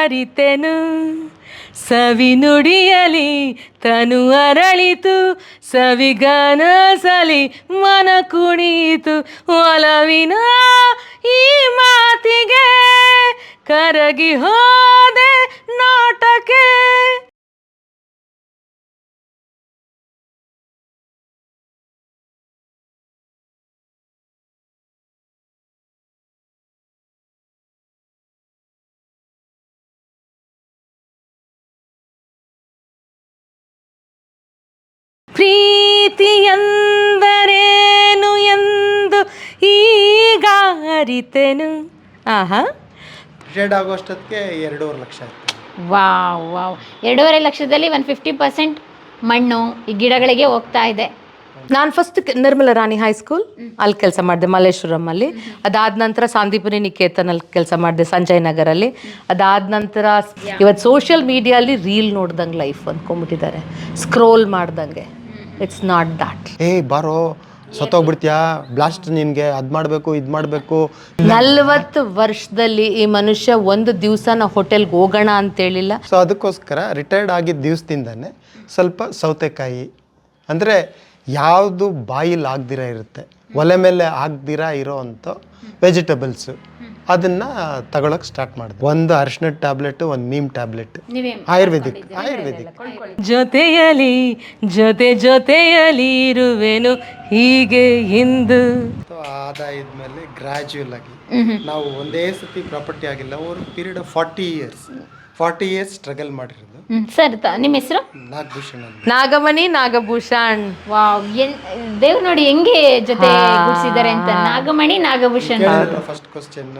ಅರಿತೆನು ಸವಿ ನುಡಿಯಲಿ ತನು ಅರಳಿತು. ಸವಿಗನಸಲಿ ಮನ ಕುಣಿತು ಒಲವಿನ ಈ ಮಾತಿಗೆ ಕರಗಿ ಹೋದೆ ನೋಟಕ್ಕೆ ಪ್ರೀತಿಯಂದರೇನು ಎಂದು ಈಗ ಅರಿತೆನು ಆಹಾ. ರಿಟೈರ್ಡ್ ಆಗೋಷ್ಟೊತ್ತಿಗೆ ಎರಡೂವರೆ ಲಕ್ಷ ಆಯ್ತು. Wow wow. ಎರಡೂವರೆ ಲಕ್ಷದಲ್ಲಿ ಒಂದು ಫಿಫ್ಟಿ ಪರ್ಸೆಂಟ್ ಮಣ್ಣು ಈ ಗಿಡಗಳಿಗೆ ಹೋಗ್ತಾ ಇದೆ. ನಾನು ಫಸ್ಟ್ ನಿರ್ಮಲ ರಾಣಿ ಹೈಸ್ಕೂಲ್ ಅಲ್ಲಿ ಕೆಲಸ ಮಾಡಿದೆ ಮಲ್ಲೇಶ್ವರಂ ಅಲ್ಲಿ ಅದಾದ ನಂತರ ಸಾಂದೀಪನಿ ನಿಕೇತನಲ್ಲಿ ಕೆಲಸ ಮಾಡಿದೆ ಸಂಜಯ್ ನಗರಲ್ಲಿ. ಅದಾದ ನಂತರ ಇವತ್ತು ಸೋಷಿಯಲ್ ಮೀಡಿಯಲ್ಲಿ ರೀಲ್ ನೋಡ್ದಂಗೆ ಲೈಫ್ ಅಂದ್ಕೊಂಬಿಟ್ಟಿದ್ದಾರೆ ಸ್ಕ್ರೋಲ್ ಮಾಡ್ದಂಗೆ. ಇಟ್ಸ್ ನಾಟ್ ದಾಟ್ ಏ ಬಾರೋ ಸತ್ತೋಗ್ಬಿಡ್ತೀಯಾ? ಬ್ಲಾಸ್ಟ್ ನಿನ್ಗೆ ಅದ್ ಮಾಡಬೇಕು ಇದ್ ಮಾಡಬೇಕು. ನಲ್ವತ್ತು ವರ್ಷದಲ್ಲಿ ಈ ಮನುಷ್ಯ ಒಂದು ದಿವಸ ನಾವು ಹೋಟೆಲ್ಗೆ ಹೋಗೋಣ ಅಂತೇಳಿಲ್ಲ ಸೊ ಅದಕ್ಕೋಸ್ಕರ ರಿಟೈರ್ಡ್ ಆಗಿದ್ದ ದಿವಸದಿಂದನೇ ಸ್ವಲ್ಪ ಸೌತೆಕಾಯಿ ಅಂದರೆ ಯಾವುದು ಬಾಯಿಲ್ ಆಗ್ದಿರ ಇರುತ್ತೆ ಒಲೆ ಮೇಲೆ ಆಗದಿರ ಇರೋ ಅಂಥ ವೆಜಿಟಬಲ್ಸು ಅದನ್ನು ತಗೊಳಕ್ಕೆ ಸ್ಟಾರ್ಟ್ ಮಾಡಿದೆ ಒಂದು ಅರಿಶಿನದ ಟ್ಯಾಬ್ಲೆಟ್ ಒಂದು ನೀಮ್ ಟ್ಯಾಬ್ಲೆಟ್ ಆಯುರ್ವೇದಿಕ್ ಆಯುರ್ವೇದಿಕ್. ಜೊತೆಯಲಿ ಜೊತೆ ಜೊತೆಯಲಿ ಇರುವೆನು ಹೀಗೆ ಹಿಂದು ಅದಾದ್ಮೇಲೆ ಗ್ರ್ಯಾಜುಯಲ್ ಆಗಿ ನಾವು ಒಂದೇ ಸತಿ ಪ್ರಾಪರ್ಟಿ ಆಗಿಲ್ಲ over period of forty years forty years struggle ಮಾಡಿರೋದು. ಸರಿ ನಿಮ್ಮ ಹೆಸರು? ನಾಗಭೂಷಣ್ ಅಂತ. ನಾಗಮಣಿ ನಾಗಭೂಷಣ್. ವಾವ್ ಎನ್ ದೇವ್ರು ನೋಡಿ ಹೆಂಗೆ ಜೊತೆ ಗುಡ್ಸಿದ್ದಾರೆ ಅಂತ. ನಾಗಮಣಿ ನಾಗಭೂಷಣ್. ಫಸ್ಟ್ ಕ್ವಶನ್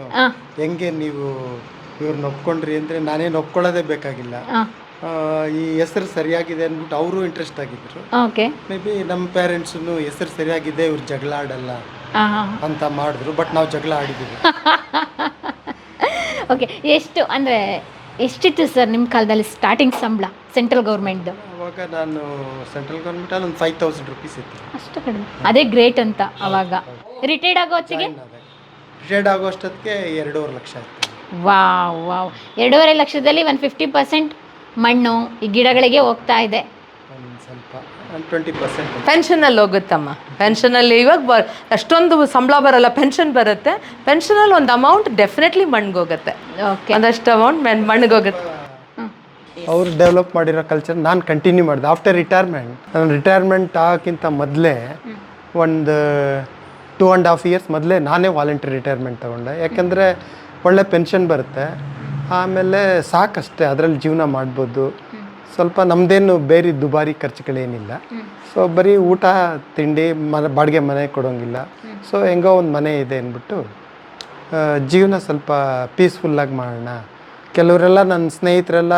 ಹೆಂಗೆ ನೀವು ಇವ್ರನ್ನ ಒಪ್ಕೊಂಡ್ರಿ ಅಂದ್ರೆ ನಾನೇನು ಒಪ್ಕೊಳ್ಳೋದೇ ಬೇಕಾಗಿಲ್ಲ. ಆ, ಈ ಹೆಸರು ಸರಿಯಾಗಿದೆ ಅಂದ್ಬಿಟ್ಟು ಅವರು ಇಂಟ್ರೆಸ್ಟ್ ಆಗಿದ್ರು. ಓಕೆ. ಮೇ ಬಿ ನಮ್ಮ ಪೇರೆಂಟ್ಸನ್ನು ಹೆಸರು ಸರಿಯಾಗಿದೆ ಇವ್ರು ಜಗಳ ಆಡಲ್ಲ ಅಂತ ಮಾಡಿದ್ರು ಬಟ್ ನಾವು ಜಗಳ ಆಡಿದ್ದೀವಿ. ಓಕೆ ಎಷ್ಟು ಅಂದರೆ ಎಷ್ಟಿತ್ತು ಸರ್ ನಿಮ್ಮ ಕಾಲದಲ್ಲಿ ಸ್ಟಾರ್ಟಿಂಗ್ ಸಂಬಳ ಸೆಂಟ್ರಲ್ ಗೌರ್ಮೆಂಟ್ದು ಅವಾಗ ನಾನು ಸೆಂಟ್ರಲ್ ಗೌರ್ಮೆಂಟಲ್ಲಿ ಒಂದು ಫೈವ್ ತೌಸಂಡ್ ರುಪೀಸ್ ಇತ್ತು. ಅಷ್ಟು ಕಡಿಮೆ. ಅದೇ ಗ್ರೇಟ್ ಅಂತ ಅವಾಗ. ರಿಟೈರ್ಡ್ ಆಗೋ ಹೊತ್ತಿಗೆ? ರಿಟೈರ್ಡ್ ಆಗೋ ಅಷ್ಟೊತ್ತಿಗೆ ಎರಡೂವರೆ ಲಕ್ಷ ಆಯ್ತು. Wow wow. ಎರಡೂವರೆ ಲಕ್ಷದಲ್ಲಿ ಒಂದು ಫಿಫ್ಟಿ ಪರ್ಸೆಂಟ್ ಮಣ್ಣು ಈ ಗಿಡಗಳಿಗೆ ಹೋಗ್ತಾ ಇದೆ. ಒಂದು ಸ್ವಲ್ಪ ಒಂದು ಟ್ವೆಂಟಿ ಪರ್ಸೆಂಟ್ ಪೆನ್ಷನಲ್ಲಿ ಹೋಗುತ್ತಮ್ಮ. ಪೆನ್ಷನಲ್ಲಿ ಇವಾಗ ಬ ಅಷ್ಟೊಂದು ಸಂಬಳ ಬರಲ್ಲ ಪೆನ್ಷನ್ ಬರುತ್ತೆ. ಪೆನ್ಷನಲ್ಲಿ ಒಂದು ಅಮೌಂಟ್ ಡೆಫಿನೆಟ್ಲಿ ಮಣ್ಗೋಗುತ್ತೆ ಓಕೆ ಒಂದಷ್ಟು ಅಮೌಂಟ್ ಮಣ್ಗೋಗುತ್ತೆ ಅವ್ರು ಡೆವಲಪ್ ಮಾಡಿರೋ ಕಲ್ಚರ್ ನಾನು ಕಂಟಿನ್ಯೂ ಮಾಡಿದೆ. ಆಫ್ಟರ್ ರಿಟೈರ್ಮೆಂಟ್ ನಾನು ರಿಟೈರ್ಮೆಂಟ್ ಆಗೋಕ್ಕಿಂತ ಮೊದಲೇ ಒಂದು ಟೂ ಆ್ಯಂಡ್ ಹಾಫ್ ಇಯರ್ಸ್ ಮೊದಲೇ ನಾನೇ ವಾಲಂಟ್ರಿ ರಿಟೈರ್ಮೆಂಟ್ ತೊಗೊಂಡೆ. ಯಾಕೆಂದರೆ ಒಳ್ಳೆ ಪೆನ್ಷನ್ ಬರುತ್ತೆ. ಆಮೇಲೆ ಸಾಕಷ್ಟೇ ಅದರಲ್ಲಿ ಜೀವನ ಮಾಡ್ಬೋದು. ಸ್ವಲ್ಪ ನಮ್ಮದೇನು ಬೇರೆ ದುಬಾರಿ ಖರ್ಚುಗಳೇನಿಲ್ಲ. ಸೊ ಬರೀ ಊಟ ತಿಂಡಿ ಮನೆ ಬಾಡಿಗೆ ಮನೆ ಕೊಡೋಂಗಿಲ್ಲ. ಸೊ ಹೆಂಗೋ ಒಂದು ಮನೆ ಇದೆ ಅಂದ್ಬಿಟ್ಟು ಆ, ಜೀವನ ಸ್ವಲ್ಪ ಪೀಸ್ಫುಲ್ಲಾಗಿ ಮಾಡೋಣ. ಕೆಲವರೆಲ್ಲ ನನ್ನ ಸ್ನೇಹಿತರೆಲ್ಲ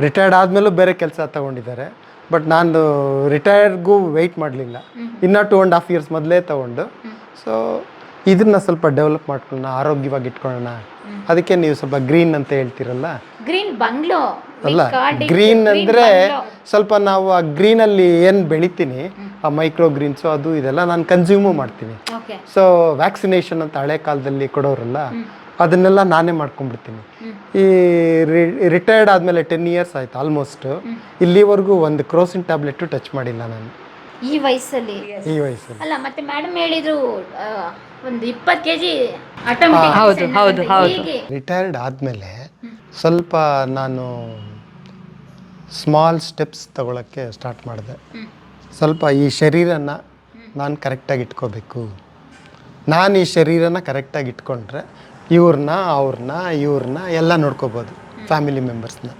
ರಿಟೈರ್ಡ್ ಆದಮೇಲೂ ಬೇರೆ ಕೆಲಸ ತಗೊಂಡಿದ್ದಾರೆ. ಬಟ್ ನಾನು ರಿಟೈರ್ಗೂ ವೆಯ್ಟ್ ಮಾಡಲಿಲ್ಲ. ಇನ್ನೂ ಟೂ ಆ್ಯಂಡ್ ಹಾಫ್ ಇಯರ್ಸ್ ಮೊದಲೇ ತೊಗೊಂಡು. ಸೊ ಇದನ್ನ ಸ್ವಲ್ಪ ಡೆವಲಪ್ ಮಾಡ್ಕೊಳ್ಳೋಣ ಆರೋಗ್ಯವಾಗಿ ಇಟ್ಕೊಳ್ಳೋಣ. ಅದಕ್ಕೆ ನೀವು ಸ್ವಲ್ಪ ಗ್ರೀನ್ ಅಂತ ಹೇಳ್ತೀರಲ್ಲ? Green bungalow. ಅಲ್ಲ ಗ್ರೀನ್ ಅಂದರೆ ಸ್ವಲ್ಪ ನಾವು ಆ ಗ್ರೀನಲ್ಲಿ ಏನು ಬೆಳಿತೀನಿ ಆ ಮೈಕ್ರೋ ಗ್ರೀನ್ಸು ಅದು ಇದೆಲ್ಲ ನಾನು ಕನ್ಸ್ಯೂಮು ಮಾಡ್ತೀನಿ. ಸೊ ವ್ಯಾಕ್ಸಿನೇಷನ್ ಅಂತ ಹಳೆ ಕಾಲದಲ್ಲಿ ಕೊಡೋರಲ್ಲ ಅದನ್ನೆಲ್ಲ ನಾನೇ ಮಾಡ್ಕೊಂಡ್ಬಿಡ್ತೀನಿ. ಈ ರಿಟೈರ್ಡ್ ಆದಮೇಲೆ ಟೆನ್ ಇಯರ್ಸ್ ಆಯ್ತು ಆಲ್ಮೋಸ್ಟ್ ಇಲ್ಲಿವರೆಗೂ ಒಂದು ಕ್ರೋಸಿನ್ ಟ್ಯಾಬ್ಲೆಟ್ ಟಚ್ ಮಾಡಿಲ್ಲ ನಾನು. ಈ ವಯಸ್ಸಲ್ಲಿ? ಈ ವಯಸ್ಸಲ್ಲಿ. ಅಲ್ಲ ಮತ್ತೆ ಮೇಡಮ್ ಹೇಳಿದ್ರು ಒಂದು ಇಪ್ಪತ್ತು ಕೆ ಜಿ ಆಟೋಮೆಟಿಕ್ ಹೌದು ಹೌದು ಹೌದು. ರಿಟೈರ್ಡ್ ಆದಮೇಲೆ ಸ್ವಲ್ಪ ನಾನು ಸ್ಮಾಲ್ ಸ್ಟೆಪ್ಸ್ ತಗೊಳ್ಳೋಕ್ಕೆ ಸ್ಟಾರ್ಟ್ ಮಾಡಿದೆ. ಸ್ವಲ್ಪ ಈ ಶರೀರನ ನಾನು ಕರೆಕ್ಟಾಗಿ ಇಟ್ಕೋಬೇಕು. ನಾನು ಈ ಶರೀರನ ಕರೆಕ್ಟಾಗಿ ಇಟ್ಕೊಂಡ್ರೆ ಇವ್ರನ್ನ ಅವ್ರನ್ನ ಇವ್ರನ್ನ ಎಲ್ಲ ನೋಡ್ಕೋಬೋದು ಫ್ಯಾಮಿಲಿ ಮೆಂಬರ್ಸ್ನ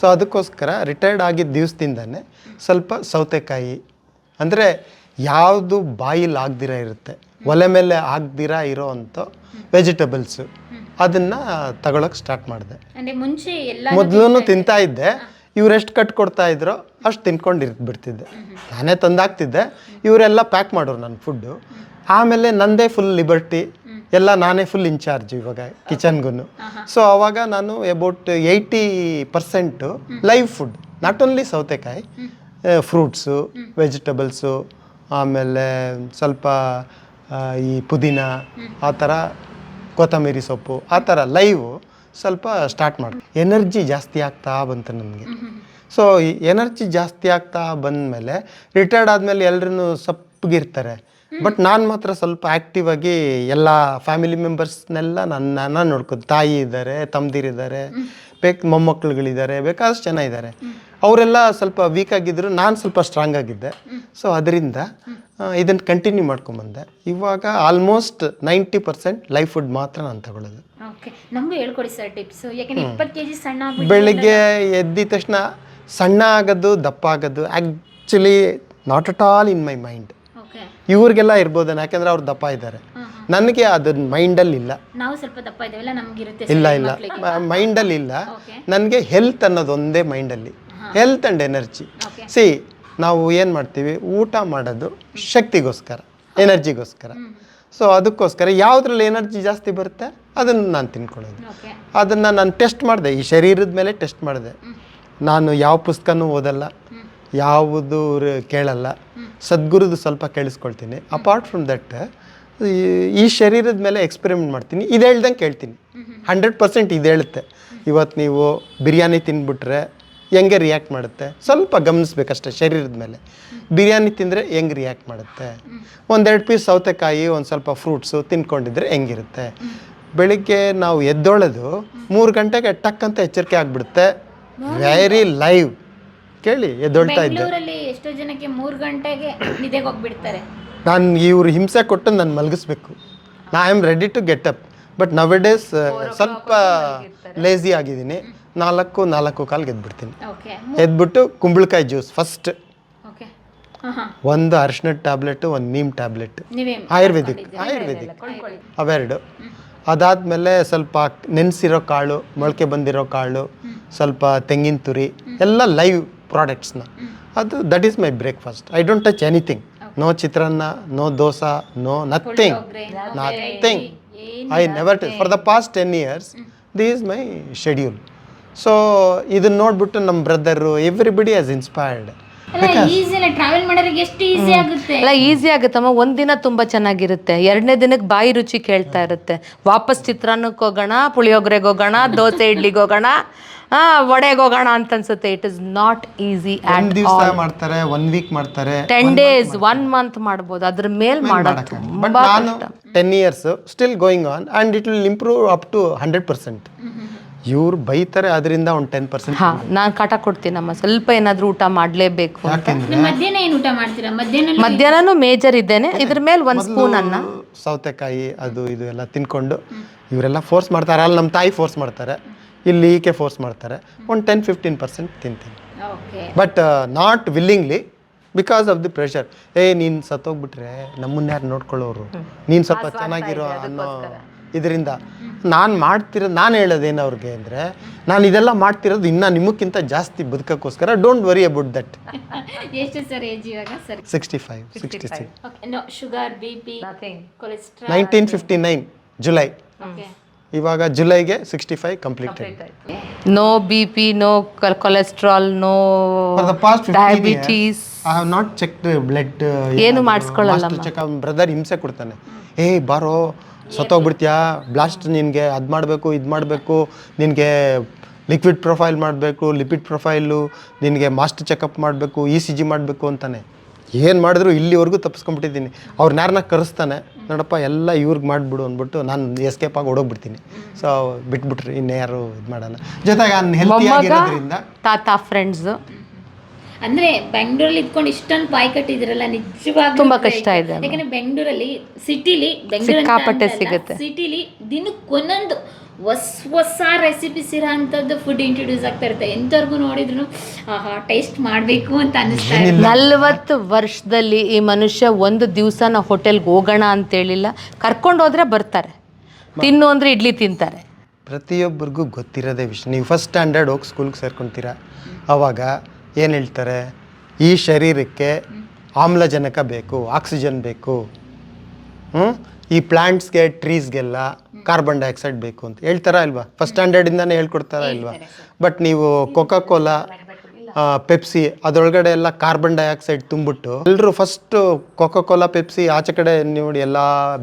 ಸೊ ಅದಕ್ಕೋಸ್ಕರ ರಿಟೈರ್ಡ್ ಆಗಿದ್ದ ದಿವಸದಿಂದನೇ ಸ್ವಲ್ಪ ಸೌತೆಕಾಯಿ ಅಂದರೆ ಯಾವುದು ಬಾಯಿಲ್ ಆಗದಿರ ಇರುತ್ತೆ. ಒಲೆ ಮೇಲೆ ಆಗದಿರ ಇರೋ ಅಂಥ ವೆಜಿಟೇಬಲ್ಸ್ ಅದನ್ನು ತಗೊಳಕ್ಕೆ ಸ್ಟಾರ್ಟ್ ಮಾಡಿದೆ. ಮೊದ್ಲು ಮುಂಚೆ ಎಲ್ಲ ಮೊದಲು ತಿಂತಾ ಇದ್ದೆ. ಇವ್ರು ಎಷ್ಟು ಕಟ್ ಕೊಡ್ತಾ ಇದ್ರೋ ಅಷ್ಟು ತಿನ್ಕೊಂಡು ಬಿಡ್ತಿದ್ದೆ ನಾನೇ ತಂದಾಗ್ತಿದ್ದೆ ಇವರೆಲ್ಲ ಪ್ಯಾಕ್ ಮಾಡೋರು ನನ್ನ ಫುಡ್ಡು ಆಮೇಲೆ ನಂದೇ ಫುಲ್ ಲಿಬರ್ಟಿ ಎಲ್ಲ ನಾನೇ ಫುಲ್ ಇನ್ಚಾರ್ಜ್ ಇವಾಗ ಕಿಚನ್ಗೂ ಸೊ ಅವಾಗ ನಾನು about eighty percent live food not only ಸೌತೆಕಾಯಿ ಫ್ರೂಟ್ಸು ವೆಜಿಟೇಬಲ್ಸು ಆಮೇಲೆ ಸ್ವಲ್ಪ ಈ ಪುದೀನ ಆ ಥರ ಕೊತ್ತಂಬರಿ ಸೊಪ್ಪು ಆ ಥರ ಲೈವ್ ಸ್ವಲ್ಪ ಸ್ಟಾರ್ಟ್ ಮಾಡಿ ಎನರ್ಜಿ ಜಾಸ್ತಿ ಆಗ್ತಾ ಬಂತು ನನಗೆ. ಸೊ ಎನರ್ಜಿ ಜಾಸ್ತಿ ಆಗ್ತಾ ಬಂದಮೇಲೆ ರಿಟೈರ್ಡ್ ಆದಮೇಲೆ ಎಲ್ಲರೂ ಸಪ್ಪಗಿರ್ತಾರೆ ಬಟ್ ನಾನು ಮಾತ್ರ ಸ್ವಲ್ಪ ಆ್ಯಕ್ಟಿವ್ ಆಗಿ ಎಲ್ಲ ಫ್ಯಾಮಿಲಿ ಮೆಂಬರ್ಸ್ನೆಲ್ಲ ನನ್ನ ನಾನು ನೋಡ್ಕೋದು ತಾಯಿ ಇದ್ದಾರೆ ತಮ್ಮದಿರಿದ್ದಾರೆ ಬೇಕು ಮೊಮ್ಮಕ್ಕಳುಗಳಿದ್ದಾರೆ ಬೇಕಾದಷ್ಟು ಜನ ಇದ್ದಾರೆ. ಅವರೆಲ್ಲ ಸ್ವಲ್ಪ ವೀಕ್ ಆಗಿದ್ದರು ನಾನು ಸ್ವಲ್ಪ ಸ್ಟ್ರಾಂಗ್ ಆಗಿದ್ದೆ. ಸೊ ಅದರಿಂದ ಇದನ್ನು ಕಂಟಿನ್ಯೂ ಮಾಡ್ಕೊಂಬಂದೆ ಇವಾಗ almost ninety percent life food ಮಾತ್ರ ನಾನು ತಗೊಳ್ಳೋದು. ನಮಗೂ ಹೇಳ್ಕೊಡಿ ಸರ್ ಟಿಪ್ಸ್ ಯಾಕಂದ್ರೆ ಇಪ್ಪತ್ತು ಕೆಜಿ ಸಣ್ಣ ಆಗ್ಬಿಟ್ಟು ಬೆಳಿಗ್ಗೆ ಎದ್ದಿದ ತಕ್ಷಣ ಸಣ್ಣ ಆಗೋದು ದಪ್ಪ ಆಗೋದು actually not at all in my mind ಇವ್ರಿಗೆಲ್ಲ ಇರ್ಬೋದೇನೋ ಯಾಕೆಂದ್ರೆ ಅವ್ರು ದಪ್ಪ ಇದ್ದಾರೆ. ನನಗೆ ಅದನ್ನ ಮೈಂಡಲ್ಲಿ ಇಲ್ಲ. ನಾವು ಸ್ವಲ್ಪ ದಪ್ಪ ಇದ್ದೇವಲ್ಲ ನಮಗಿರುತ್ತೆ ಇಲ್ಲ ಇಲ್ಲ. ಮೈಂಡಲ್ಲಿ ಇಲ್ಲ. ನನಗೆ ಹೆಲ್ತ್ ಅನ್ನೋದು ಒಂದೇ ಮೈಂಡಲ್ಲಿ ಹೆಲ್ತ್ ಆ್ಯಂಡ್ ಎನರ್ಜಿ. ಸಿ ನಾವು ಏನು ಮಾಡ್ತೀವಿ ಊಟ ಮಾಡೋದು ಶಕ್ತಿಗೋಸ್ಕರ ಎನರ್ಜಿಗೋಸ್ಕರ. ಸೊ ಅದಕ್ಕೋಸ್ಕರ ಯಾವುದ್ರಲ್ಲಿ ಎನರ್ಜಿ ಜಾಸ್ತಿ ಬರುತ್ತೆ ಅದನ್ನು ನಾನು ತಿನ್ಕೊಳ್ಳೋದು. ಅದನ್ನು ನಾನು ಟೆಸ್ಟ್ ಮಾಡಿದೆ ಈ ಶರೀರದ ಮೇಲೆ ಟೆಸ್ಟ್ ಮಾಡಿದೆ. ನಾನು ಯಾವ ಪುಸ್ತಕನೂ ಓದಲ್ಲ ಯಾವುದು ಕೇಳಲ್ಲ. ಸದ್ಗುರುದು ಸ್ವಲ್ಪ ಕೇಳಿಸ್ಕೊಳ್ತೀನಿ. ಅಪಾರ್ಟ್ ಫ್ರಮ್ ದಟ್ ಈ ಶರೀರದ ಮೇಲೆ ಎಕ್ಸ್ಪೆರಿಮೆಂಟ್ ಮಾಡ್ತೀನಿ. ಇದು ಹೇಳ್ದಂಗೆ ಕೇಳ್ತೀನಿ. ಹಂಡ್ರೆಡ್ ಪರ್ಸೆಂಟ್ ಇದು ಹೇಳುತ್ತೆ. ಇವತ್ತು ನೀವು ಬಿರಿಯಾನಿ ತಿಂದ್ಬಿಟ್ರೆ ಹೆಂಗೆ ರಿಯಾಕ್ಟ್ ಮಾಡುತ್ತೆ? ಸ್ವಲ್ಪ ಗಮನಿಸ್ಬೇಕಷ್ಟೇ ಶರೀರದ ಮೇಲೆ. ಬಿರಿಯಾನಿ ತಿಂದರೆ ಹೆಂಗೆ ರಿಯಾಕ್ಟ್ ಮಾಡುತ್ತೆ? ಒಂದೆರಡು ಪೀಸ್ ಸೌತೆಕಾಯಿ ಒಂದು ಸ್ವಲ್ಪ ಫ್ರೂಟ್ಸು ತಿನ್ಕೊಂಡಿದ್ರೆ ಹೆಂಗಿರುತ್ತೆ? ಬೆಳಿಗ್ಗೆ ನಾವು ಎದ್ದೊಳೋದು ಮೂರು ಗಂಟೆಗೆ ಟಕ್ ಅಂತ ಎಚ್ಚರಿಕೆ ಆಗಿಬಿಡುತ್ತೆ. ವೆರಿ ಲೈವ್ ಕೇಳಿ ಎದ್ದೊಳ್ತಾ ಇದ್ದೆ. ಬೆಂಗಳೂರಲ್ಲಿ ಎಷ್ಟೋ ಜನಕ್ಕೆ ಮೂರು ಗಂಟೆಗೆ ನಿದ್ದೆಗೆ ಹೋಗ್ಬಿಡ್ತಾರೆ. ನಾನು ಇವ್ರು ಹಿಂಸೆ ಕೊಟ್ಟು ನಾನು ಮಲಗಿಸ್ಬೇಕು. ನಾ I am ready to get up but now days ಸ್ವಲ್ಪ ಲೇಸಿ ಆಗಿದ್ದೀನಿ. ನಾಲ್ಕು ನಾಲ್ಕು ಕಾಲ್ಗೆ ಎದ್ಬಿಡ್ತೀನಿ ಓಕೆ ಎದ್ಬಿಟ್ಟು ಕುಂಬಳಕಾಯಿ ಜ್ಯೂಸ್ ಫಸ್ಟ್ ಓಕೆ ಒಂದು ಅರಿಶಿನ ಟ್ಯಾಬ್ಲೆಟ್ ಒಂದು ನೀಮ್ ಟ್ಯಾಬ್ಲೆಟ್ ನೀವೇ ಆಯುರ್ವೇದಿಕ್ ಆಯುರ್ವೇದಿಕ್. ಅವೆರಡು. ಅದಾದ್ಮೇಲೆ ಸ್ವಲ್ಪ ನೆನೆಸಿರೋ ಕಾಳು ಮೊಳಕೆ ಬಂದಿರೋ ಕಾಳು ಸ್ವಲ್ಪ ತೆಂಗಿನ ತುರಿ ಎಲ್ಲ ಲೈವ್ ಪ್ರಾಡಕ್ಟ್ಸ್ನ ಅದು that is my breakfast I don't touch anything no chitranna no dosa no nothing nothing I never touch for the past ten years the is my schedule so ಇದನ್ನ ನೋಡ್ಬಿಟ್ಟು ನಮ್ಮ ಬ್ರದರು ಎವ್ರಿಬಡಿ ಆಸ್ ಇನ್ಸ್ಪೈರ್ಡ್ ಅಲ್ಲ easy ಆಗುತ್ತಮ್ಮ travel ಮಾಡೋರಿಗೆ ಎಷ್ಟು easy ಆಗುತ್ತೆ? ಎಲ್ಲ easy ಆಗುತ್ತಮ್ಮ ಒಂದಿನ ತುಂಬಾ ಚೆನ್ನಾಗಿರುತ್ತೆ. ಎರಡನೇ ದಿನಕ್ಕೆ ಬಾಯಿ ರುಚಿ ಕೇಳ್ತಾ ಇರುತ್ತೆ. ವಾಪಸ್ ಚಿತ್ರಾನ್ನಕ್ಕೆ ಹೋಗೋಣ ಪುಳಿಯೋಗರೆಗೆ ಹೋಗೋಣ ದೋಸೆ ಇಡ್ಲಿಗೆ ಹೋಗೋಣ ಆ ವಡೆಗೆ ಹೋಗೋಣ ಅಂತ ಅನ್ಸುತ್ತೆ. ಇಟ್ ಇಸ್ ನಾಟ್ ಈಸಿ ಒಂದ್ ದಿವಸ ಮಾಡ್ತಾರೆ ಒನ್ ವೀಕ್ ಮಾಡ್ತಾರೆ ಟೆನ್ ಡೇಸ್ ಒನ್ ಮಂತ್ ಮಾಡ್ಬೋದು. ಅದ್ರ ಮೇಲೆ ಮಾಡೋದು ಬಟ್ ನಾನು ten years still going on and it will improve up to hundred percent ಇವ್ರು ಬೈತಾರೆ ಅದರಿಂದ ಒಂದು ಟೆನ್ ಪರ್ಸೆಂಟ್ ಹಾ ನಾನು ಕಾಟ ಕೊಡ್ತೀನಮ್ಮ ಸ್ವಲ್ಪ ಏನಾದ್ರೂ ಊಟ ಮಾಡಲೇಬೇಕು ಅಂತ. ಯಾಕೆಂದ್ರೆ ಮಧ್ಯಾಹ್ನ ಏನು ಊಟ ಮಾಡ್ತೀರಾ? ಮಧ್ಯಾಹ್ನ ಮಧ್ಯಾಹ್ನನೂ ಮೇಜರ್ ಇದ್ದೇನೆ. ಇದ್ರ ಮೇಲೆ ಒಂದು ಸ್ಪೂನ್ ಅನ್ನ. ಸೌತೆಕಾಯಿ ಅದು ಇದು ಎಲ್ಲ ತಿನ್ಕೊಂಡು ಇವರೆಲ್ಲ ಫೋರ್ಸ್ ಮಾಡ್ತಾರೆ. ಅಲ್ಲಿ ನಮ್ಮ ತಾಯಿ ಫೋರ್ಸ್ ಮಾಡ್ತಾರೆ. ಇಲ್ಲಿ ಈಕೆ ಫೋರ್ಸ್ ಮಾಡ್ತಾರೆ. ಒಂದು ಟೆನ್ ಫಿಫ್ಟೀನ್ ಪರ್ಸೆಂಟ್ ತಿಂತೀನಿ. Okay. But not willingly because of the pressure ಏ ನೀನು ಸತ್ತೋಗ್ಬಿಟ್ರೆ ನಮ್ಮನ್ನ ಯಾರು ನೋಡ್ಕೊಳ್ಳೋರು? ನೀನು ಸ್ವಲ್ಪ ಚೆನ್ನಾಗಿರೋ ಅನ್ನೋ ಇದರಿಂದ ನಾನು ಮಾಡ್ತಿರೋದು ನಾನು ಹೇಳೋದೇನು ಅವ್ರಿಗೆ ಅಂದರೆ ನಾನು ಇದೆಲ್ಲ ಮಾಡ್ತಿರೋದು ಇನ್ನೂ ನಿಮಗಿಂತ ಜಾಸ್ತಿ ಬದುಕೋಕ್ಕೋಸ್ಕರ ಡೋಂಟ್ ವರಿ ಅಬೌಟ್ ದಟ್ ಎಷ್ಟು ಸರ್ ಏಜ್ ಇವಾಗ? Sir. Sixty five sixty six okay no sugar B P cholesterol nineteen fifty nine July okay ಇವಾಗ ಜುಲೈಗೆ sixty five completed no B P no cholesterol no for the past diabetes I have not checked blood ಏನು ಮಾಡಿಸ್ಕೊಳ್ಳಲ್ಲ check brother ಹಿಂಸೆ ಕೊಡ್ತಾನೆ. ಏಯ್ ಬಾರೋ ಸತ್ತೋಗ್ಬಿಡ್ತೀಯಾ? Blast ನಿನಗೆ ಅದು ಮಾಡಬೇಕು ಇದು ಮಾಡಬೇಕು ನಿನಗೆ ಲಿಕ್ವಿಡ್ ಪ್ರೊಫೈಲ್ ಮಾಡಬೇಕು ಲಿಪಿಡ್ ಪ್ರೊಫೈಲು ನಿನಗೆ ಮಾಸ್ಟ್ ಚೆಕಪ್ ಮಾಡಬೇಕು ಇ ಸಿ ಜಿ ಮಾಡಬೇಕು ಅಂತಾನೆ. ಏನು ಮಾಡಿದ್ರು ಇಲ್ಲಿವರೆಗೂ ತಪ್ಪಿಸ್ಕೊಂಡ್ಬಿಟ್ಟಿದ್ದೀನಿ ಅವ್ರನ್ನ ಯಾರನ್ನ ಕರೆಸ್ತಾನೆ ನೋಡಪ್ಪ ಎಲ್ಲ ಇವ್ರಿಗೆ ಮಾಡಿಬಿಡು ಅಂದ್ಬಿಟ್ಟು ನಾನು ಎಸ್ಕೇಪ್ ಆಗಿ ಓಡೋಗ್ಬಿಡ್ತೀನಿ. ಸೊ ಬಿಟ್ಬಿಟ್ರಿ ಇನ್ಯಾರು ಇದು ಮಾಡಲ್ಲ. ಜೊತೆಗೆ ನಾನು ಹೆಲ್ತಿಯಾಗಿರೋದ್ರಿಂದ ತಾತ ಫ್ರೆಂಡ್ಸ್ ಅಂದ್ರೆ ಬೆಂಗಳೂರಲ್ಲಿ ಇದ್ಕೊಂಡು ಇಷ್ಟೊಂದು ಬಾಯಿ ಕಟ್ಟಿದ್ರಲ್ಲ ನಿಜವಾಗ್ಲೂ ತುಂಬಾ ಕಷ್ಟ ಇದೆ. ಯಾಕಂದ್ರೆ ಬೆಂಗಳೂರಲ್ಲಿ ಸಿಟಿಲಿ ಬೆಂಗಳೂರು ಸಿಕ್ಕಾಪಟ್ಟೆ ಸಿಗುತ್ತೆ. ಸಿಟಿಲಿ ದಿನಕ್ಕೊಂದೊಂದು ಹೊಸ ಹೊಸ ರೆಸಿಪೀಸ್ ಇರೋ ಅಂಥದ್ದು ಫುಡ್ ಇಂಟ್ರೊಡ್ಯೂಸ್ ಆಗ್ತಾ ಇರುತ್ತೆ. ಎಂಥವ್ರಿಗೂ ನೋಡಿದ್ರು ಆಹಾ ಟೇಸ್ಟ್ ಮಾಡಬೇಕು ಅಂತ ಅನಿಸ್ತಾ ಇರುತ್ತೆ ನಲ್ವತ್ತು ವರ್ಷದಲ್ಲಿ ಈ ಮನುಷ್ಯ ಒಂದು ದಿವಸ ನಾವು ಹೋಟೆಲ್ಗೆ ಹೋಗೋಣ ಅಂತೇಳಿಲ್ಲ ಕರ್ಕೊಂಡು ಹೋದ್ರೆ ಬರ್ತಾರೆ. ತಿನ್ನು ಅಂದ್ರೆ ಇಡ್ಲಿ ತಿಂತಾರೆ. ಪ್ರತಿಯೊಬ್ಬರಿಗೂ ಗೊತ್ತಿರೋದೇ ವಿಷಯ. ನೀವು ಫಸ್ಟ್ ಸ್ಟ್ಯಾಂಡರ್ಡ್ ಹೋಗಿ ಸ್ಕೂಲ್ಗೆ ಸೇರ್ಕೊತೀರಾ? ಆವಾಗ ಏನು ಹೇಳ್ತಾರೆ? ಈ ಶರೀರಕ್ಕೆ ಆಮ್ಲಜನಕ ಬೇಕು ಆಕ್ಸಿಜನ್ ಬೇಕು. ಹ್ಞೂ ಈ ಪ್ಲ್ಯಾಂಟ್ಸ್ಗೆ ಟ್ರೀಸ್ಗೆಲ್ಲ ಕಾರ್ಬನ್ ಡೈಆಕ್ಸೈಡ್ ಬೇಕು ಅಂತ. ಹೇಳ್ತಾರಾ ಇಲ್ವಾ? ಫಸ್ಟ್ ಸ್ಟ್ಯಾಂಡರ್ಡಿಂದನೇ ಹೇಳ್ಕೊಡ್ತಾರಾ ಇಲ್ವಾ? ಬಟ್ ನೀವು ಕೊಕಾ ಕೋಲಾ ಪೆಪ್ಸಿ ಅದರೊಳಗಡೆ ಎಲ್ಲ ಕಾರ್ಬನ್ ಡೈಆಕ್ಸೈಡ್ ತುಂಬಿಟ್ಟು ಎಲ್ಲರೂ ಫಸ್ಟು ಕೊಕಾ ಕೋಲಾ ಪೆಪ್ಸಿ ಆಚೆ ಕಡೆ ನೋಡಿ ಎಲ್ಲ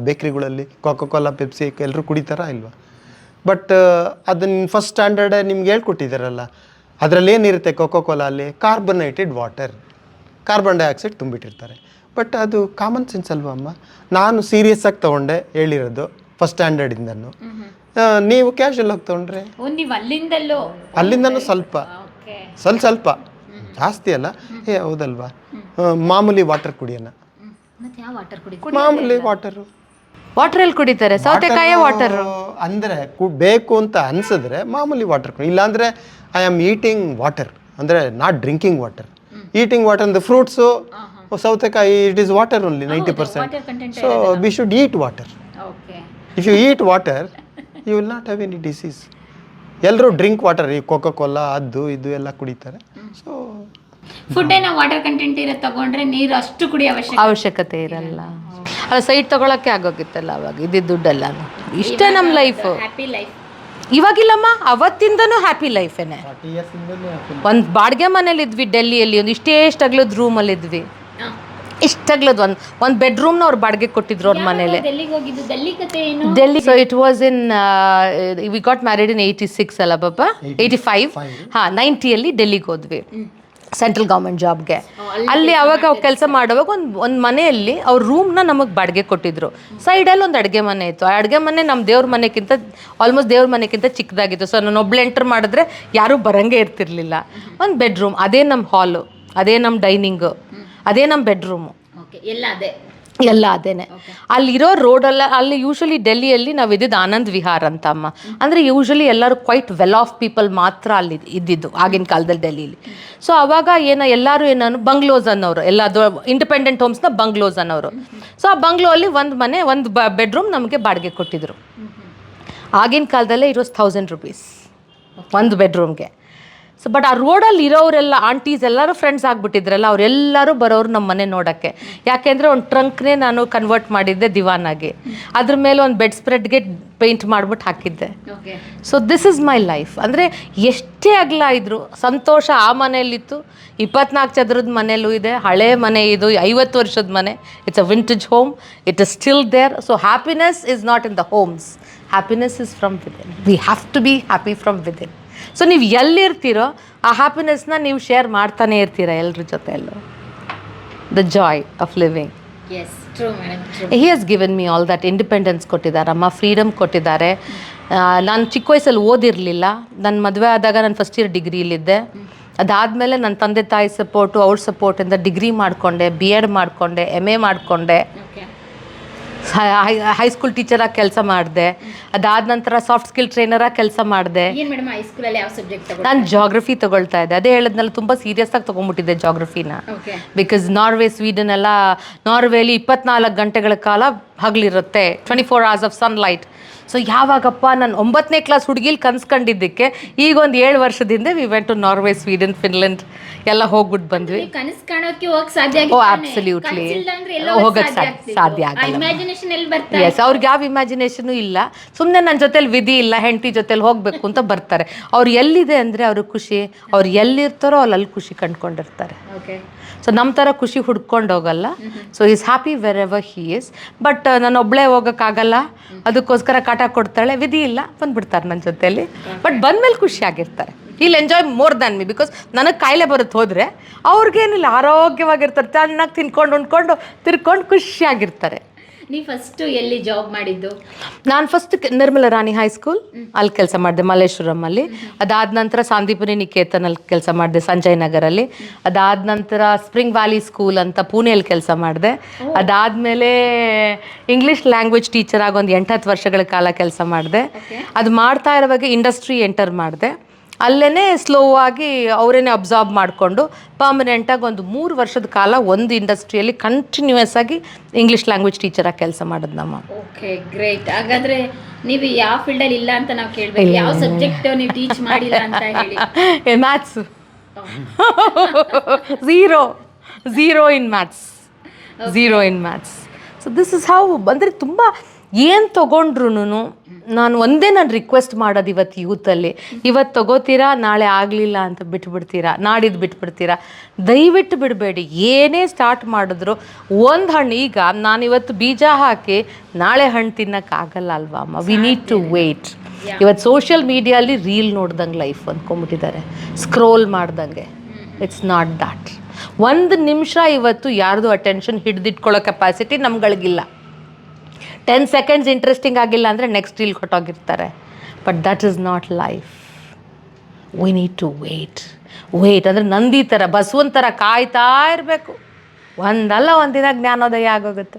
ಬೇಕ್ರಿಗಳಲ್ಲಿ ಕೊಕಾ ಕೋಲಾ ಪೆಪ್ಸಿ ಎಲ್ಲರೂ ಕುಡಿತಾರಾ ಇಲ್ವಾ? ಬಟ್ ಅದನ್ನ ಫಸ್ಟ್ ಸ್ಟ್ಯಾಂಡರ್ಡೇ ನಿಮ್ಗೆ ಹೇಳ್ಕೊಟ್ಟಿದ್ದಾರಲ್ಲ ಅದರಲ್ಲಿ ಏನಿರುತ್ತೆ ಕೊಕೋ ಕೋಲಲ್ಲಿ ಕಾರ್ಬನೇಟೆಡ್ ವಾಟರ್ ಕಾರ್ಬನ್ ಡೈಆಕ್ಸೈಡ್ ತುಂಬಿಟ್ಟಿರ್ತಾರೆ. ಬಟ್ ಅದು ಕಾಮನ್ ಸೆನ್ಸ್ ಅಲ್ವಾ ಅಮ್ಮ? ನಾನು ಸೀರಿಯಸ್ ಆಗಿ ತಗೊಂಡೆ ಹೇಳಿರೋದು ಫಸ್ಟ್ ಸ್ಟ್ಯಾಂಡರ್ಡಿಂದನು ನೀವು ಕ್ಯಾಶುವಲ್ ಆಗಿ ತೊಗೊಂಡ್ರೆ? ಅಲ್ಲಿಂದನೂ ಸ್ವಲ್ಪ. ಸ್ವಲ್ಪ ಸ್ವಲ್ಪ. ಜಾಸ್ತಿ ಅಲ್ಲ? ಏ ಹೌದಲ್ವಾ? ಮಾಮೂಲಿ ವಾಟರ್ ಕುಡಿಯೋಣ. ಮಾಮೂಲಿ ವಾಟರು ವಾಟರ್ ಎಲ್ಲಿ ಕುಡಿತಾರೆ ಸೌತೆಕಾಯಿ ವಾಟರ್ ಅಂದರೆ ಬೇಕು ಅಂತ ಅನ್ಸಿದ್ರೆ ಮಾಮೂಲಿ ವಾಟರ್ ಕುಡಿ ಇಲ್ಲಾಂದರೆ ಐ ಆಮ್ ಈಟಿಂಗ್ ವಾಟರ್ ಅಂದರೆ not drinking water eating water ಅಂದ್ರೆ ಫ್ರೂಟ್ಸು ಸೌತೆಕಾಯಿ it is water only ninety percent so we should eat water if you eat water you will not have any disease ಎಲ್ಲರೂ drink water ಈ cocoa Cola ಅದು ಇದು ಎಲ್ಲ ಕುಡಿತಾರೆ. So food ಏನೋ water content ಇರೋ ತಗೊಂಡ್ರೆ ನೀರು ಅಷ್ಟು ಕುಡಿಯೋ ಅವಶ್ಯಕತೆ ಇರಲ್ಲ. ಅಲ್ಲ ಸೈಟ್ ತಗೊಳಕ್ಕೆ ಆಗೋಗಿತ್ತಲ್ಲ ಅವಾಗ ಇದ್ದಿದ್ದ ದುಡ್ಡೆಲ್ಲ ಇಷ್ಟೇ ನಮ್ಮ ಲೈಫು ಹ್ಯಾಪಿ ಲೈಫ್ ಇವಾಗಿಲ್ಲಮ್ಮ ಅವತ್ತಿಂದನೂ ಹ್ಯಾಪಿ ಲೈಫೇನೆ ಒಂದು ಬಾಡಿಗೆ ಮನೇಲಿ ಇದ್ವಿ ಡೆಲ್ಲಿಯಲ್ಲಿ ಒಂದು ಇಷ್ಟೇ ಅಗ್ಲದ ರೂಮಲ್ಲಿ ಇದ್ವಿ ಒಂದ್ ಒಂದು ಒಂದು ಬೆಡ್ರೂಮ್ನ ಅವ್ರು ಬಾಡಿಗೆ ಕೊಟ್ಟಿದ್ರು ಅವ್ರ ಮನೇಲಿ. ಡೆಲ್ಲಿಗೆ ಹೋಗಿದ್ದು? ಡೆಲ್ಲಿ ಕತೆ ಏನು? Delhi so it was in we got married in eighty six ಅಲ್ಲ ಬಾಬಾ ಏಯ್ಟಿ ಫೈವ್ ಹಾಂ ನೈಂಟಿಯಲ್ಲಿ ಡೆಲ್ಲಿಗೆ ಹೋದ್ವಿ. ಸೆಂಟ್ರಲ್ ಗೌರ್ಮೆಂಟ್ ಜಾಬ್ಗೆ ಅಲ್ಲಿ ಅವಾಗ ಅವ್ರು ಕೆಲಸ ಮಾಡುವಾಗ ಒಂದು ಒಂದು ಮನೆಯಲ್ಲಿ ಅವ್ರ ರೂಮ್ನ ನಮಗೆ ಬಾಡಿಗೆ ಕೊಟ್ಟಿದ್ರು. ಸೈಡಲ್ಲಿ ಒಂದು ಅಡುಗೆ ಮನೆ ಇತ್ತು. ಆ ಅಡುಗೆ ಮನೆ ನಮ್ಮ ದೇವ್ರ ಮನೆಗಿಂತ ಆಲ್ಮೋಸ್ಟ್ ದೇವ್ರ ಮನೆಗಿಂತ ಚಿಕ್ಕದಾಗಿತ್ತು ಸೊ ನಾನು ಒಬ್ಳು ಎಂಟರ್ ಮಾಡಿದ್ರೆ ಯಾರೂ ಬರಂಗೆ ಇರ್ತಿರ್ಲಿಲ್ಲ. ಒಂದು ಬೆಡ್ರೂಮ್ ಅದೇ ನಮ್ಮ ಹಾಲು ಅದೇ ನಮ್ಮ ಡೈನಿಂಗು ಅದೇ ನಮ್ಮ ಬೆಡ್ರೂಮು ಓಕೆ ಎಲ್ಲ ಅದೇ. ಎಲ್ಲ ಅದೇನೆ. ಅಲ್ಲಿರೋ ರೋಡಲ್ಲ ಅಲ್ಲಿ ಯೂಶ್ವಲಿ ಡೆಲ್ಲಿಯಲ್ಲಿ ನಾವು ಇದ್ದಿದ್ದು ಆನಂದ್ ವಿಹಾರ್ ಅಂತ ಅಮ್ಮ ಅಂದರೆ ಯೂಶ್ವಲಿ ಎಲ್ಲರೂ ಕ್ವೈಟ್ ವೆಲ್ ಆಫ್ ಪೀಪಲ್ ಮಾತ್ರ ಅಲ್ಲಿ ಇದ್ದಿದ್ದು ಆಗಿನ ಕಾಲದಲ್ಲಿ ಡೆಲ್ಲಿಲಿ. ಸೊ ಅವಾಗ ಏನ ಎಲ್ಲರೂ ಏನನ್ನು ಬಂಗ್ಲೋಸ್ ಅನ್ನೋರು ಎಲ್ಲ ಇಂಡಿಪೆಂಡೆಂಟ್ ಹೋಮ್ಸ್ನ ಬಂಗ್ಲೋಸ್ ಅನ್ನೋರು. ಸೊ ಆ ಬಂಗ್ಲೋ ಅಲ್ಲಿ ಒಂದು ಮನೆ ಒಂದು ಬ ಬೆಡ್ರೂಮ್ ನಮಗೆ ಬಾಡಿಗೆ ಕೊಟ್ಟಿದ್ರು. ಆಗಿನ ಕಾಲದಲ್ಲೇ ಇರೋ ಥೌಸಂಡ್ ರುಪೀಸ್ ಒಂದು ಬೆಡ್ರೂಮ್ಗೆ ಸೊ ಬಟ್ ಆ ರೋಡಲ್ಲಿ ಇರೋರೆಲ್ಲ ಆಂಟೀಸ್ ಎಲ್ಲರೂ ಫ್ರೆಂಡ್ಸ್ ಆಗಿಬಿಟ್ಟಿದ್ರಲ್ಲ ಅವರೆಲ್ಲರೂ ಬರೋರು ನಮ್ಮ ಮನೆ ನೋಡೋಕ್ಕೆ. ಯಾಕೆಂದರೆ ಒಂದು ಟ್ರಂಕ್ನೇ ನಾನು ಕನ್ವರ್ಟ್ ಮಾಡಿದ್ದೆ ದಿವಾನಾಗಿ. ಅದ್ರ ಮೇಲೆ ಒಂದು ಬೆಡ್ ಸ್ಪ್ರೆಡ್ಗೆ ಪೇಂಟ್ ಮಾಡಿಬಿಟ್ಟು ಹಾಕಿದ್ದೆ. So this is my life ಅಂದರೆ ಎಷ್ಟೇ ಅಗಲ ಇದ್ರು ಸಂತೋಷ ಆ ಮನೆಯಲ್ಲಿತ್ತು. ಇಪ್ಪತ್ನಾಲ್ಕು ಚದರದ ಮನೆಯಲ್ಲೂ ಇದೆ ಹಳೆ ಮನೆ ಇದು ಐವತ್ತು ವರ್ಷದ ಮನೆ. It's a vintage home it is still there so happiness is not in the homes happiness is from within we have to be happy from within so ನೀವು ಎಲ್ಲಿರ್ತೀರೋ ಆ ಹ್ಯಾಪಿನೆಸ್ನ ನೀವು ಶೇರ್ ಮಾಡ್ತಾನೆ ಇರ್ತೀರ ಎಲ್ಲರ. ಜೊತೆಯಲ್ಲೂ the joy of living he has given me all that independence ಕೊಟ್ಟಿದ್ದಾರೆ ಅಮ್ಮ ಫ್ರೀಡಮ್ ಕೊಟ್ಟಿದ್ದಾರೆ. ನಾನು ಚಿಕ್ಕ ವಯಸ್ಸಲ್ಲಿ ಓದಿರಲಿಲ್ಲ. ನನ್ನ ಮದುವೆ ಆದಾಗ ನಾನು ಫಸ್ಟ್ ಇಯರ್ ಡಿಗ್ರಿಲಿದ್ದೆ ಅದಾದಮೇಲೆ ನನ್ನ ತಂದೆ ತಾಯಿ ಸಪೋರ್ಟು ಅವ್ರ ಸಪೋರ್ಟಿಂದ ಡಿಗ್ರಿ ಮಾಡಿಕೊಂಡೆ ಬಿ ಎಡ್ ಮಾಡಿಕೊಂಡೆ ಎಂ ಎ ಮಾಡಿಕೊಂಡೆ. ಓಕೆ ಹೈಸ್ಕೂಲ್ ಆಗಿ ಕೆಲಸ ಮಾಡಿದೆ. ಅದಾದ ನಂತರ ಸಾಫ್ಟ್ ಸ್ಕಿಲ್ ಟ್ರೈನರಾಗಿ ಕೆಲಸ ಮಾಡಿದೆ. ಏನ್ ಮೇಡಮ್ ಹೈಸ್ಕೂಲಲ್ಲಿ ಯಾವ ಸಬ್ಜೆಕ್ಟ್ ತಗೊಂಡು ನಾನು ಜಾಗ್ರಫಿ ತಗೊಳ್ತಾ ಇದ್ದೆ. ಅದೇ ಹೇಳಿದ್ನಲ್ಲ ತುಂಬ ಸೀರಿಯಸ್ ಆಗಿ ತಗೊಂಡ್ಬಿಟ್ಟಿದ್ದೆ ಜಾಗ್ರಫಿನ ಓಕೆ ಬಿಕಾಸ್ ನಾರ್ವೆ ಸ್ವೀಡನ್ ಎಲ್ಲ ನಾರ್ವೆಲಿ ಇಪ್ಪತ್ನಾಲ್ಕು ಗಂಟೆಗಳ ಕಾಲ ಹಗಲಿರುತ್ತೆ. Twenty four hours of sunlight so ಯಾವಾಗಪ್ಪ ನಾನು ಒಂಬತ್ತನೇ ಕ್ಲಾಸ್ ಹುಡುಗಿಲಿ ಕನ್ಸ್ಕೊಂಡಿದ್ದಕ್ಕೆ ಈಗ ಒಂದು ಏಳು ವರ್ಷದಿಂದ we went to Norway Sweden Finland ಎಲ್ಲ ಹೋಗ್ಬಿಟ್ಟು ಬಂದ್ವಿ. ಕನಸು ಕಾಣೋಕೆ ಹೋಗಕ್ಕೆ ಸಾಧ್ಯ ಓ ಆಬ್ಸಲ್ಯೂಟ್ಲಿ ಹೋಗಕ್ಕೆ ಸಾಧ್ಯ ಆಗಲ್ಲ. ಇಮ್ಯಾಜಿನೇಷನ್ ಎಲ್ಲಿ ಬರ್ತಾ ಎಸ್ ಅವ್ರಿಗೆ ಯಾವ ಇಮ್ಯಾಜಿನೇಷನು ಇಲ್ಲ. ಸುಮ್ಮನೆ ನನ್ನ ಜೊತೆಲಿ ವಿಧಿ ಇಲ್ಲ ಹೆಂಡತಿ ಜೊತೆಲಿ ಹೋಗಬೇಕು ಅಂತ ಬರ್ತಾರೆ. ಅವ್ರು ಎಲ್ಲಿದೆ ಅಂದರೆ ಅವ್ರ ಖುಷಿ ಅವ್ರು ಎಲ್ಲಿರ್ತಾರೋ ಅಲ್ಲಿ ಅಲ್ಲಿ ಖುಷಿ ಕಂಡ್ಕೊಂಡಿರ್ತಾರೆ. ಓಕೆ ಸೊ ನಮ್ಮ ಥರ ಖುಷಿ ಹುಡ್ಕೊಂಡು ಹೋಗಲ್ಲ. So is happy wherever he is but ನಾನು ಒಬ್ಬಳೇ ಹೋಗೋಕ್ಕಾಗಲ್ಲ ಅದಕ್ಕೋಸ್ಕರ ಕಾಟ ಕೊಡ್ತಾಳೆ, ವಿಧಿ ಇಲ್ಲ, ಬಂದ್ಬಿಡ್ತಾರೆ ನನ್ನ ಜೊತೆಯಲ್ಲಿ. ಬಟ್ ಬಂದ್ಮೇಲೆ ಖುಷಿಯಾಗಿರ್ತಾರೆ ಇಲ್ಲಿ enjoy more than me because ನನಗೆ ಕಾಯಿಲೆ ಬರುತ್ತೆ ಹೋದರೆ ಅವ್ರಿಗೇನಿಲ್ಲ, ಆರೋಗ್ಯವಾಗಿರ್ತಾರೆ ಚೆನ್ನಾಗಿ ತಿನ್ಕೊಂಡು ಉಂಡ್ಕೊಂಡು ತಿರ್ಕೊಂಡು ಖುಷಿಯಾಗಿರ್ತಾರೆ. ನೀವು ಫಸ್ಟ್ ಎಲ್ಲಿ ಜಾಬ್ ಮಾಡಿದ್ದು? ನಾನು ಫಸ್ಟ್ ನಿರ್ಮಲ ರಾಣಿ ಹೈಸ್ಕೂಲ್ ಅಲ್ಲಿ ಕೆಲಸ ಮಾಡಿದೆ ಮಲ್ಲೇಶ್ವರಮಲ್ಲಿ ಅದಾದ ನಂತರ ಸಾಂದೀಪುರಿ ನಿಕೇತನ್ ಅಲ್ಲಿ ಕೆಲಸ ಮಾಡಿದೆ ಸಂಜಯ್ ನಗರಲ್ಲಿ. ಅದಾದ ನಂತರ ಸ್ಪ್ರಿಂಗ್ ವ್ಯಾಲಿ ಸ್ಕೂಲ್ ಅಂತ ಪುಣೆಯಲ್ಲಿ ಕೆಲಸ ಮಾಡಿದೆ. ಅದಾದ್ಮೇಲೆ ಇಂಗ್ಲೀಷ್ ಲ್ಯಾಂಗ್ವೇಜ್ ಟೀಚರ್ ಆಗಿ ಒಂದು ಎಂಟತ್ತು ವರ್ಷಗಳ ಕಾಲ ಕೆಲಸ ಮಾಡಿದೆ. ಅದು ಮಾಡ್ತಾ ಇರುವಾಗ ಇಂಡಸ್ಟ್ರಿ ಎಂಟರ್ ಮಾಡಿದೆ. ಅಲ್ಲೇ ಸ್ಲೋ ಆಗಿ ಅವರೇನೆ ಅಬ್ಸಾರ್ಬ್ ಮಾಡಿಕೊಂಡು ಪರ್ಮನೆಂಟಾಗಿ ಒಂದು ಮೂರು ವರ್ಷದ ಕಾಲ ಒಂದು ಇಂಡಸ್ಟ್ರಿಯಲ್ಲಿ ಕಂಟಿನ್ಯೂಯಸ್ ಆಗಿ ಇಂಗ್ಲೀಷ್ ಲ್ಯಾಂಗ್ವೇಜ್ ಟೀಚರಾಗಿ ಕೆಲಸ ಮಾಡಿದ್ ನಮ್ಮ. ಓಕೆ ಗ್ರೇಟ್ ಹಾಗಾದ್ರೆ ನೀವು ಯಾವ ಫೀಲ್ಡಲ್ಲಿ ಇಲ್ಲ ಅಂತ ನಾವು ಕೇಳಬೇಕು. ಯಾವ ಸಬ್ಜೆಕ್ಟ್ ನೀವು ಟೀಚ್ ಮಾಡಿಲ್ಲ ಅಂತ ಹೇಳಿ. Maths zero zero in maths zero in maths so this is how ಅಂದರೆ ತುಂಬ ಏನು ತೊಗೊಂಡ್ರು ನಾನು ಒಂದೇ ನಾನು ರಿಕ್ವೆಸ್ಟ್ ಮಾಡೋದು ಇವತ್ತು ಯೂತಲ್ಲಿ ಇವತ್ತು ತಗೋತೀರಾ ನಾಳೆ ಆಗಲಿಲ್ಲ ಅಂತ ಬಿಟ್ಬಿಡ್ತೀರಾ ನಾಡಿದ್ದು ಬಿಟ್ಬಿಡ್ತೀರಾ? ದಯವಿಟ್ಟು ಬಿಡಬೇಡಿ. ಏನೇ ಸ್ಟಾರ್ಟ್ ಮಾಡಿದ್ರು ಒಂದು ಹಣ್ಣು ಈಗ ನಾನು ಇವತ್ತು ಬೀಜ ಹಾಕಿ ನಾಳೆ ಹಣ್ಣು ತಿನ್ನೋಕ್ಕಾಗಲ್ಲ ಅಲ್ವಾ ಅಮ್ಮ? ವಿ ನೀಡ್ ಟು ವೇಟ್ ಇವತ್ತು ಸೋಷಿಯಲ್ ಮೀಡಿಯಲ್ಲಿ ರೀಲ್ ನೋಡ್ದಂಗೆ ಲೈಫ್ ಅಂದ್ಕೊಂಬಿಟ್ಟಿದ್ದಾರೆ ಸ್ಕ್ರೋಲ್ ಮಾಡ್ದಂಗೆ. ಇಟ್ಸ್ ನಾಟ್ ದಾಟ್ ಒಂದು ನಿಮಿಷ ಇವತ್ತು ಯಾರ್ದು ಅಟೆನ್ಷನ್ ಹಿಡಿದಿಟ್ಕೊಳ್ಳೋ ಕೆಪಾಸಿಟಿ ನಮ್ಗಳಿಗಿಲ್ಲ. ಟೆನ್ ಸೆಕೆಂಡ್ಸ್ ಇಂಟ್ರೆಸ್ಟಿಂಗ್ ಆಗಿಲ್ಲ ಅಂದರೆ next reel ಕೊಟ್ಟೋಗಿರ್ತಾರೆ. But that is not life we need to wait wait ಅಂದರೆ ನಂದಿ ಥರ ಬಸವನ್ ಥರ ಕಾಯ್ತಾ ಇರಬೇಕು. ಒಂದಲ್ಲ ಒಂದಿನ ಜ್ಞಾನೋದಯ ಆಗೋಗುತ್ತೆ.